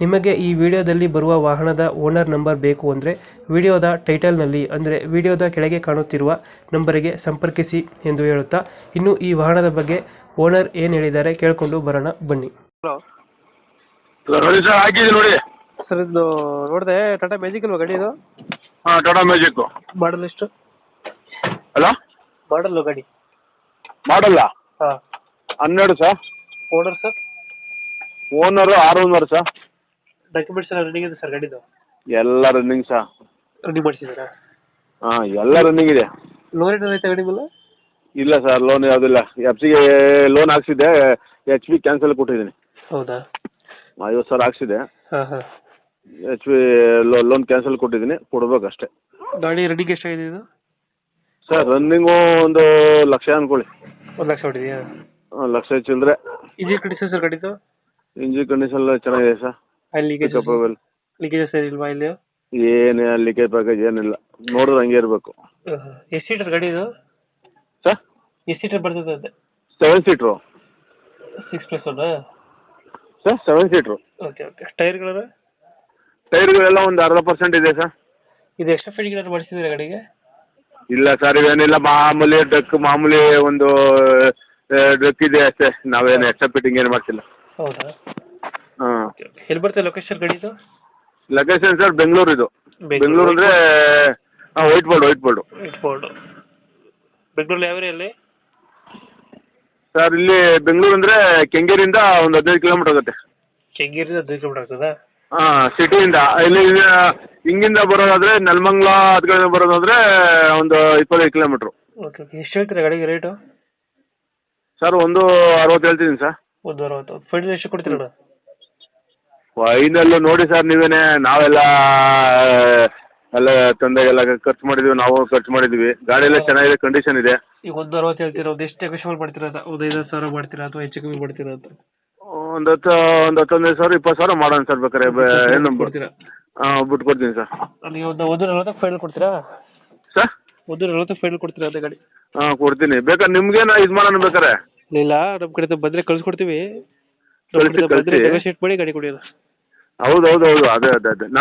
ನಿಮಗೆ ಈ ವಿಡಿಯೋದಲ್ಲಿ ಬರುವ ವಾಹನದ ಓನರ್ ನಂಬರ್ ಬೇಕು ಅಂದರೆ ವಿಡಿಯೋದ ಟೈಟಲ್ನಲ್ಲಿ ಅಂದರೆ ವಿಡಿಯೋದ ಕೆಳಗೆ ಕಾಣುತ್ತಿರುವ ನಂಬರಿಗೆ ಸಂಪರ್ಕಿಸಿ ಎಂದು ಹೇಳುತ್ತಾ ಇನ್ನು ಈ ವಾಹನದ ಬಗ್ಗೆ ಓನರ್ ಏನು ಹೇಳಿದ್ದಾರೆ ಕೇಳಿಕೊಂಡು ಬರೋಣ ಬನ್ನಿ. ಹಲೋ. ನೋಡಿ ಸರ್ ನೋಡಿ? ಸರ್ ಇದು ನೋಡಿದೆ ಟಾಟಾ ಮ್ಯಾಜಿಕ್ ಅಲ್ವಾ ಗಾಡಿ ಇದು? ಹಾಂ ಟಾಟಾ ಮ್ಯಾಜಿಕ್ಕು ಮಾಡಲ್ ಎಷ್ಟು? ಅಲ್ಲ ಮಾಡಲ್ಲು ಗಾಡಿ? ಮಾಡಲ್ಲ ಹಾಂ. ಹನ್ನೆರಡು ಸರ್. Owner sir? ಓನರು ಆರು ಓನರ್ ಸರ್. ಡಾಕ್ಯುಮೆಂಟ್ಸ್ ಎಲ್ಲ ರನ್ನಿಂಗ್ ಇದೆ ಸರ್ ಗಾಡಿದು? ಎಲ್ಲ ರನ್ನಿಂಗ್ ಸಾ ರನ್ನಿಂಗ್ ಮಾಡಿಸಿದ್ದೀರಾ? ಹಾಂ ಎಲ್ಲ ರನ್ನಿಂಗ್ ಇದೆ. ಲೋನ್ ಏನಾರು ಐತೆ ಗಾಡಿ ಮೇಲೆ? ಇಲ್ಲ ಸರ್ ಲೋನ್ ಯಾವುದಿಲ್ಲ. ಎಫ್ ಸಿಗೆ ಲೋನ್ ಹಾಕ್ಸಿದ್ದೆ ಎಚ್ ಪಿ ಕ್ಯಾನ್ಸಲ್ ಕೊಟ್ಟಿದ್ದೀನಿ. ಹೌದಾ? ಐವತ್ತು ಸಾವಿರ ಹಾಕ್ಸಿದೆ ಹಾಂ ಹಾಂ. ಎಚ್ ಪಿ ಲೋನ್ ಕ್ಯಾನ್ಸಲ್ ಕೊಟ್ಟಿದ್ದೀನಿ ಕೊಡ್ಬೇಕಷ್ಟೆ. ಗಾಡಿ ರನ್ನಿಂಗ್ ಎಷ್ಟಾಗಿದೆ ಇದು? ಸರ್ ರನ್ನಿಂಗು ಒಂದು ಲಕ್ಷ ಅಂದ್ಕೊಳ್ಳಿ ಒಂದು ಲಕ್ಷ ಹೊಡಿದೆಯಾ? ಲಕ್ಷ ಚಿಲ್ಲರೆ ಇಂಜಿನ್ ಕಂಡೀಷನ್ ಸರ್ ಗಾಡಿದು? ಇಂಜಿನ್ ಕಂಡೀಷನ್ ಚೆನ್ನಾಗಿದೆ ಸರ್ ಲೀಕೇಜ್ ವೆಲ್ ಲೀಕೇಜಸ್ ಏನಿಲ್ವಾ ಇಲ್ಲಿ ಏನು ಲೀಕೇಜ್ ಪ್ಯಾಕೇಜ್ ಏನಿಲ್ಲ. ನೋಡಿದ್ರೆ ಹಂಗೆ ಇರಬೇಕು. ಎಷ್ಟು ಸೀಟರ್ ಗಾಡಿ ಇದು? ಸರ್? ಎಷ್ಟು ಸೀಟರ್ ಬರ್ತದೆ ಅದೇ? Seven seater six plus one sir seven seater okay okay ಟೈರ್ಗಳು ಟೈರ್ಗಳೆಲ್ಲ ಒಂದು ಅರ್ಧ ಪರ್ಸೆಂಟ್ ಇದೆ ಸರ್. ಇದು ಎಕ್ಸ್ಟ್ರಾ ಫಿಟ್ಟಿಂಗ್ ಏನಾದ್ರು ಮಾಡಿಸಿದ್ರೆ ಗಾಡಿಗೆ? ಇಲ್ಲ ಸರ್ ಇವೇನಿಲ್ಲ. ಮಾಮೂಲಿ ಡಕ್ ಮಾಮೂಲಿ ಒಂದು ಡಕ್ ಇದೆ ಅಷ್ಟೇ. ನಾವೇನು ಎಕ್ಸ್ಟ್ರಾ ಫಿಟ್ಟಿಂಗ್ ಏನು ಮಾಡ್ತಿಲ್ಲ ಹೌದಾ? ಓಕೆ ಓಕೆ ಎಲ್ಲಿ ಬರ್ತದೆ ಲೊಕೇಶನ್ ಗಡಿದು ಲೊಕೇಶನ್ ಸರ್ ಬೆಂಗಳೂರು. ಇದು ಬೆಂಗಳೂರು. ಅಂದ್ರೆ ಹಾಂ white board white board Bengaluru ಬೆಂಗಳೂರಲ್ಲಿ ಯಾವ ಏರಿಯಲ್ಲಿ ಸರ್ ಇಲ್ಲಿ ಬೆಂಗಳೂರು ಅಂದರೆ ಕೆಂಗೇರಿಂದ ಒಂದು ಹದಿನೈದು ಕಿಲೋಮೀಟರ್ ಆಗುತ್ತೆ. ಕೆಂಗೇರಿಂದ ಹದಿನೈದು ಕಿಲೋಮೀಟರ್ ಆಗ್ತದಾ? ಹಾಂ ಸಿಟಿಯಿಂದ. ಇಲ್ಲಿ ಹಿಂಗಿಂದ ಬರೋದಾದ್ರೆ ನೆಲಮಂಗ್ಲ ಅದ್ಗಳಿಂದ ಬರೋದಾದ್ರೆ ಬರೋದಾದರೆ ಒಂದು ಇಪ್ಪತ್ತೈದು ಕಿಲೋಮೀಟ್ರು ಓಕೆ ಓಕೆ ಎಷ್ಟು ಹೇಳ್ತೀರಾ ಗಾಡಿಗೆ ರೇಟು ಸರ್ ಒಂದು ಅರವತ್ತು ಹೇಳ್ತಿದ್ದೀನಿ ಸರ್ ಒಂದು ಅರವತ್ತು. ಫೈನಲ್ ಎಷ್ಟು ಕೊಡ್ತೀರಣ್ಣ ಫೈನಲ್ಲು ನೋಡಿ ಸರ್ ನೀವೇನೆ ನಾವೆಲ್ಲ ಎಲ್ಲ ತಂದೆಗೆಲ್ಲ ಖರ್ಚು ಮಾಡಿದ್ದೀವಿ ನಾವು ಖರ್ಚು ಮಾಡಿದ್ದೀವಿ ಗಾಡಿ ಎಲ್ಲ ಚೆನ್ನಾಗಿದೆ ಕಂಡೀಷನ್ ಇದೆ. ಈಗ ಒಂದು ಅರವತ್ತು ಹೇಳ್ತೀರಾ ಒಂದು ಎಷ್ಟು ನೆಗೋಷಿಯಬಲ್ ಮಾಡ್ತೀರಾ ಅಂತ ಒಂದು ಐದು ಸಾವಿರ ಮಾಡ್ತೀರಾ ಅಥವಾ ಹೆಚ್ಚು ಕಮ್ಮಿ ಮಾಡ್ತೀರಾ ಅಂತ? ಒಂದು ಹತ್ತು ಒಂದು ಹತ್ತೊಂದೈದು ಸಾವಿರ ಇಪ್ಪತ್ತು ಸಾವಿರ ಮಾಡೋಣ ಸರ್ ಬೇಕಾರೆ ಏನು ಕೊಡ್ತೀರಾ? ಹಾಂ ಬಿಟ್ಟು ಕೊಡ್ತೀನಿ ಸರ್. ನೀವು ಒಂದು ಒಂದು ನಲ್ವತ್ತಕ್ಕೆ ಫೈನಲ್ ಕೊಡ್ತೀರಾ? ಸರ್? ಒಂದು ನಲ್ವತ್ತಕ್ಕೆ ಫೈನಲ್ ಕೊಡ್ತೀರಾ ಅದೇ ಗಾಡಿ? ಹಾಂ ಕೊಡ್ತೀನಿ. ಬೇಕಾದ್ರೆ ನಿಮ್ಗೇನು ಇದು ಮಾಡೋಣ ಬೇಕಾರೆ ಇಲ್ಲ ನಮ್ಮ ಕಡೆ ಬಂದರೆ ಕಳ್ಸಿ, ಕಳ್ಸಿ. ನೆಗೋಷಿಯೇಟ್ ಮಾಡಿ ಗಾಡಿ ಕೊಡಿ ಹೌದು ಹೌದು ಹೌದು ಅದೇ ಅದೇ ಅದೇ. ನಮ್ಮ